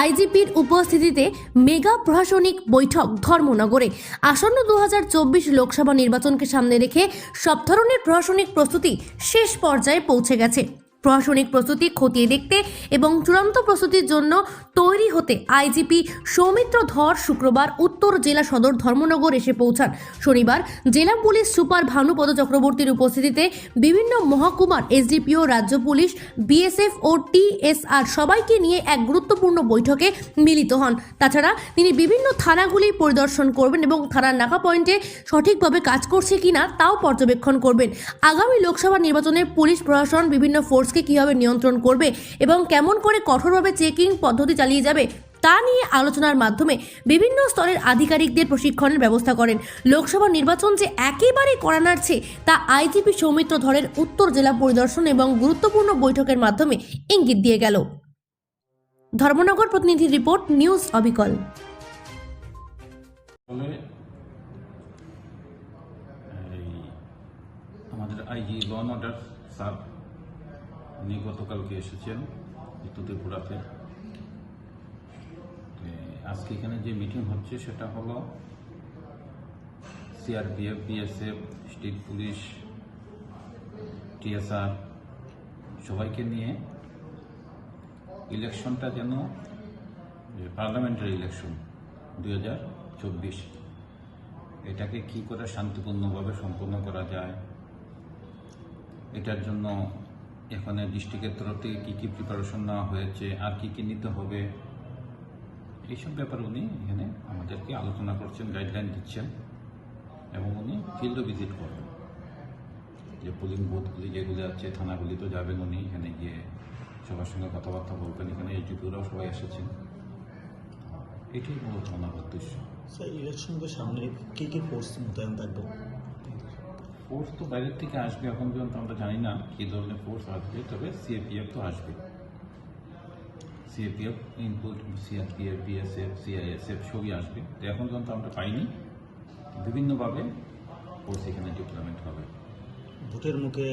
আইজিপির উপস্থিতিতে মেগা প্রশাসনিক বৈঠক ধর্মনগরে। আসন্ন দু হাজার চব্বিশ লোকসভা নির্বাচনকে সামনে রেখে সব ধরনের প্রশাসনিক প্রস্তুতি শেষ পর্যায়ে পৌঁছে গেছে। প্রশাসনিক প্রস্তুতি খতিয়ে দেখতে এবং চূড়ান্ত প্রস্তুতির জন্য তৈরি হতে আইজিপি সৌমিত্র ধর শুক্রবার উত্তর জেলা সদর ধর্মনগর এসে পৌঁছান। শনিবার জেলা পুলিশ সুপার ভানুপদ চক্রবর্তীর উপস্থিতিতে বিভিন্ন মহকুমার এসডিপিও, রাজ্য পুলিশ, বিএসএফ ও টিএসআর সবাইকে নিয়ে এক গুরুত্বপূর্ণ বৈঠকে মিলিত হন। তাছাড়া তিনি বিভিন্ন থানাগুলি পরিদর্শন করবেন এবং থানার নাকা পয়েন্টে সঠিকভাবে কাজ করছে কিনা তাও পর্যবেক্ষণ করবেন। আগামী লোকসভা নির্বাচনে পুলিশ, প্রশাসন, বিভিন্ন ফোর্সকে কীভাবে নিয়ন্ত্রণ করবে এবং কেমন করে কঠোরভাবে চেকিং পদ্ধতি চালিয়ে যাবে তা নিয়ে আলোচনার মাধ্যমে বিভিন্ন স্তরের আধিকারিকদের প্রশিক্ষণের ব্যবস্থা করেন। লোকসভা নির্বাচন যে একেবারে করা নাড়ছে তা আইজিপি সৌমিত্র ধরের উত্তর জেলা পরিদর্শন এবং গুরুত্বপূর্ণ বৈঠকের মাধ্যমে ইঙ্গিত দিয়ে গেল। ধর্মনগর প্রতিনিধি রিপোর্ট, নিউজ অবিকল। আমাদের আইজি অর্ডার উনি গতকালকে এসেছেন ত্রিপুরাতে আজকে এখানে যে মিটিং হচ্ছে সেটা হলো CRPF BSF state police TSR সবাইকে নিয়ে ইলেকশনটা যেন পার্লামেন্টারি ইলেকশন দুই হাজার চব্বিশ। এটাকে কি করে শান্তিপূর্ণভাবে সম্পন্ন করা যায়, এটার জন্য এখানে ডিস্ট্রিক্টের তরফ থেকে কী কী প্রিপারেশন নেওয়া হয়েছে, আর কি কি নিতে হবে? এইসব ব্যাপারে উনি এখানে আমাদেরকে আলোচনা করছেন গাইডলাইন দিচ্ছেন এবং উনি ফিল্ড ভিজিট করবেন। যে পোলিং বুথগুলি যেগুলি আছে, থানাগুলি তো যাবেন উনি, এখানে গিয়ে সবার সঙ্গে কথাবার্তা বলবেন। এখানে এইচডিপিওরাও সবাই এসেছেন। এটাই মূলত ওনার উদ্দেশ্য। স্যার ইলেকশনকে সামনে কী কী ফোর্স মোতায়েন থাকবে? ফোর্স তো বাইরের থেকে আসবে এখন পর্যন্ত, আমরা জানি না কী ধরনের ফোর্স আসবে, তবে সিএপিএফ তো আসবে। CAPF input CRPF BSF CISF সবই আসবে। তো এখন পর্যন্ত আমরা পাইনি। বিভিন্নভাবে ফোর্স এখানে ডিপ্লয়মেন্ট হবে। ভোটের মুখে